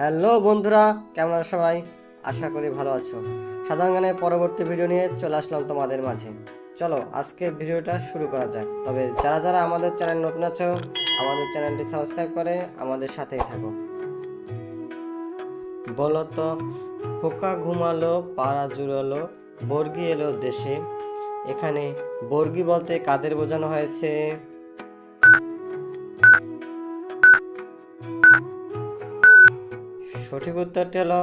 Hello বন্ধুরা, কেমন আছো সবাই? আশা করি ভালো আছো। সাধারণ গানের পরবর্তী ভিডিও নিয়ে চলে আসলাম তোমাদের মাঝে। চলো আজকে ভিডিওটা শুরু করা যাক। তবে যারা যারা আমাদের চ্যানেল নতুন আছো, আমাদের চ্যানেলটি সাবস্ক্রাইব করে আমাদের সাথেই থাকো। বলো তো পোকা ঘুমালো, পাড়া জুড়ালো, বর্গি এলো দেশে। এখানে বর্গি বলতে কাদের বোঝানো হয়েছে? সঠিক উত্তরটি হলো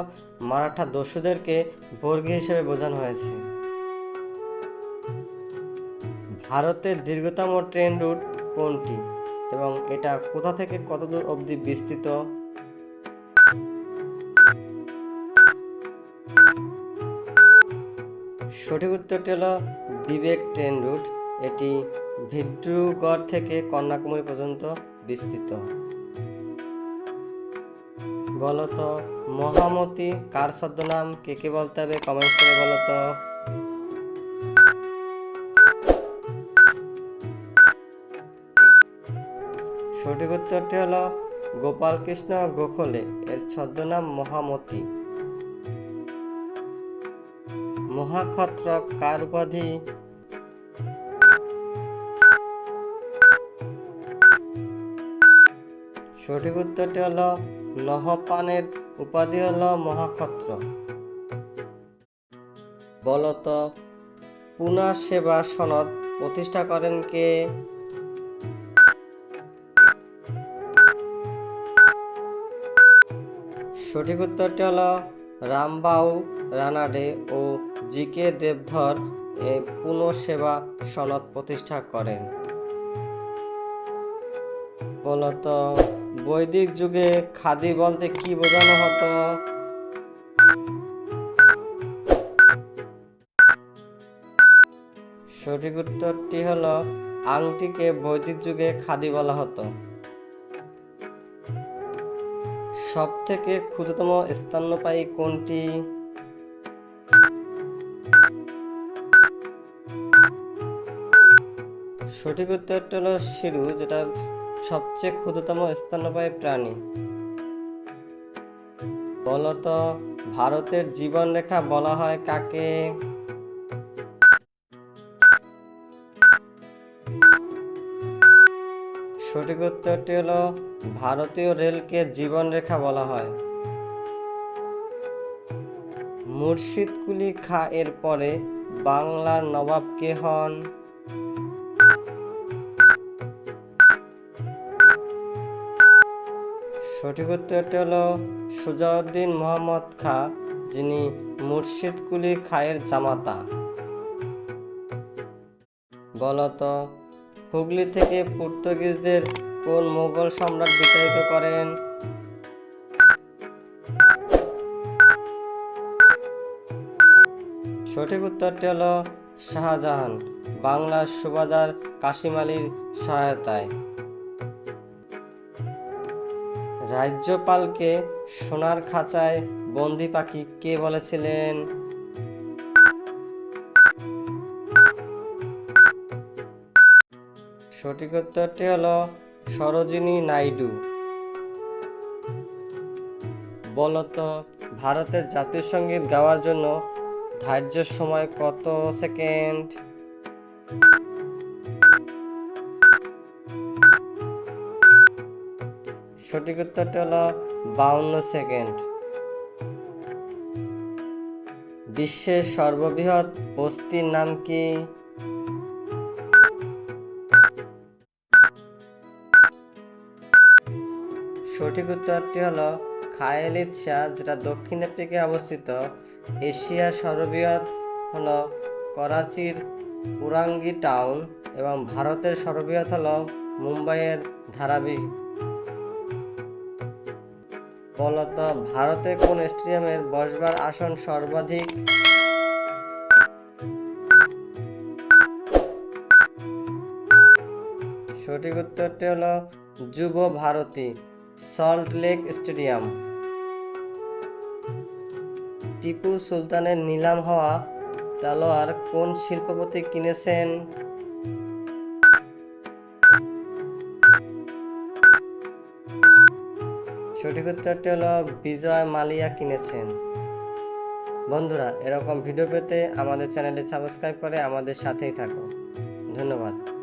মারাঠা দস্যুদেরকে বর্গী হিসেবে বোঝানো হয়েছে। ভারতের দীর্ঘতম ট্রেন রুট কোনটি এবং এটা কোথা থেকে কতদূর অবধি বিস্তৃত? সঠিক উত্তরটি হলো বিবেক ট্রেন রুট। এটি ভিড্রুগড় থেকে কন্যাকুমারী পর্যন্ত বিস্তৃত। বলো তো মহামতি, কার ছদ্মনাম, কে কে বলতে হবে কমেন্টস করে বলো তো সঠিক উত্তরটি হলো গোপাল কৃষ্ণ গোখলে, এর ছদ্মনাম মহামতি। মহাক্ষত্রক কার উপাধি? সঠিক উত্তরটি হলো নহপানের উপাধি হল মহাক্ষত্র। বলত, পুনা সেবা সনদ প্রতিষ্ঠা করেন কে? সঠিক উত্তরটি হল রামবাউ, রানাডে ও জি কে দেবধর এ পুনঃসেবা সনদ প্রতিষ্ঠা করেন। বলতো বৈদিক যুগে খাদি বলতে কি বোঝানো হতো? সঠিক উত্তরটি হলো আংটিকে বৈদিক যুগে খাদি বলা হতো। সব থেকে ক্ষুদ্রতম স্তন্যপায়ী কোনটি? সঠিক উত্তরটি হলো শিরু, যেটা সবচেয়ে ক্ষুদ্রতম স্তন্যপায়ী প্রাণী। বলতো, ভারতের জীবন রেখা বলা হয় কাকে? সঠিক উত্তরটি হলো, ভারতীয় রেলকে জীবন রেখা বলা হয়। মুর্শিদ কুলি খা এর পরে বাংলার নবাব কে হন। সঠিক উত্তরটি হলো সুজাউদ্দিন মোহাম্মদ খা, যিনি মুর্শিদ কুলি খায়ের জামাতা। বলতো হুগলি থেকে পর্তুগিজদের কোন মোগল সম্রাট বিতাড়িত করেন? সঠিক উত্তরটি হলো শাহজাহান, বাংলার সুবাদার কাশিম আলীর সহায়তায়। রাজ্যপালকে সোনার খাঁচায় বন্দি পাখি কে বলেছিলেন? সঠিক উত্তরটি হলো সরোজিনী নাইডু। বলতো, ভারতের জাতীয় সংগীত গাওয়ার জন্য ধার্য সময় কত সেকেন্ড? সঠিক উত্তরটি হলো বাউন্ন সেকেন্ড। বিশ্বের সর্ববৃহৎ বস্তির নাম কি? সঠিক উত্তরটি হলো খায়েলিদ শাহ, যেটা দক্ষিণ আফ্রিকায় অবস্থিত। এশিয়ার সর্ববৃহৎ হলো করাচির উরাঙ্গি টাউন এবং ভারতের সর্ববৃহৎ হলো মুম্বাইয়ের ধারাবি বলতো, ভারতে কোন স্টেডিয়ামের বসবার আসন সর্বাধিক? সঠিক উত্তরটি হলো Yuva Bharati, Salt Lake Stadium. Tipu সুলতানের নিলাম হওয়া তালোয়ার কোন শিল্পপতি কিনেছেন? সঠিক উত্তরটি হলো বিজয় মালিয়া কিনেছেন। বন্ধুরা, এরকম ভিডিও পেতে আমাদের চ্যানেলটি সাবস্ক্রাইব করে আমাদের সাথেই থাকো ধন্যবাদ।